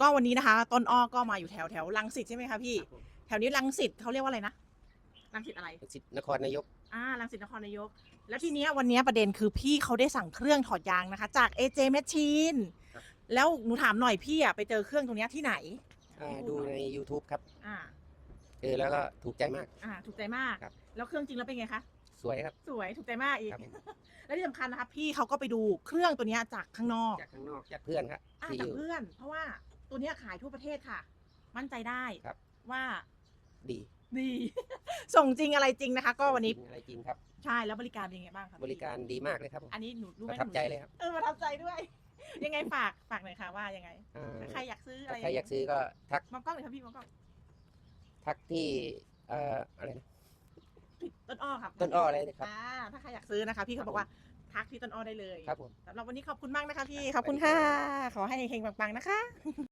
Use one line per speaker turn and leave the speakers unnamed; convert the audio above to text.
ก็วันนี้นะคะ ต้นอ้อก็มาอยู่แถวแถวลังสิตใช่ไหมคะพี่
ครับผม
แถวนี้ลังสิตเขาเรียกว่าอะไรนะลังสิตอะไร
สิทธิ์นครนายก
อ่าลังสิตนครนายก แล้วทีเนี้ยวันเนี้ยประเด็นคือพี่เขาได้สั่งเครื่องถอดยางนะคะ จาก AJ Machine
ครับ
แล้วหนูถามหน่อยพี่อะไปเจอเครื่องตรงเนี้ยที่ไหน
อ่าดูใน YouTube ครับ
อ่า
เจอแล้วก็ถูกใจมาก
อ่า ถูกใจมาก
ครับ
แล้วเครื่องจริงแล้วเป็นไงคะ
สวยครับ
สวย ถูกใจมากอีก
ครับ
และที่สำคัญนะคะพี่เขาก็ไปดูเครื่องตัวเนี้ยจากข้างนอก
จากข้างนอกจากเพื่อนครับ
อ่า
ที่อ
จาก
ยู่
เพื่อน เพราะว่า ตัวเนี้ยขายทั่วประเทศค่ะ มั่นใจได้
ครับ
ว่า
ดี
ดี ส่งจริงอะไรจริงนะคะ ก็วันนี้
จริงอะไรจริงครับ
ใช่แล้วบริการเป็นยังไงบ้างคะพี่
บริการดีมากเลยครับผม
อันนี้หนูรู้ไห
ป
ม
ระทับใจเลยครับ
เออประทับใจด้วย ยังไงฝากฝากหน่อยค่ะว่ายังไง
อ่า
ถ้าใครอยากซื้ออะไร
ถ้าใครอยากซื้อก็ทัก
มองกล้องเลยครับพี่มองกล้อง
ทักที่เอ่ออะไรนะ
พี่ต้นอ้อครับ
ต้นอ้อเลยนะครับ
อ่าถ้าใครอยากซื้อนะคะ พี่เขาบอกว่าทักพี่ต้นอ้อได้เลย
ครับผม
สำหรับวันนี้ขอบคุณมากนะคะ พี่ขอบคุณค่ะขอให้เฮงๆปังๆนะคะ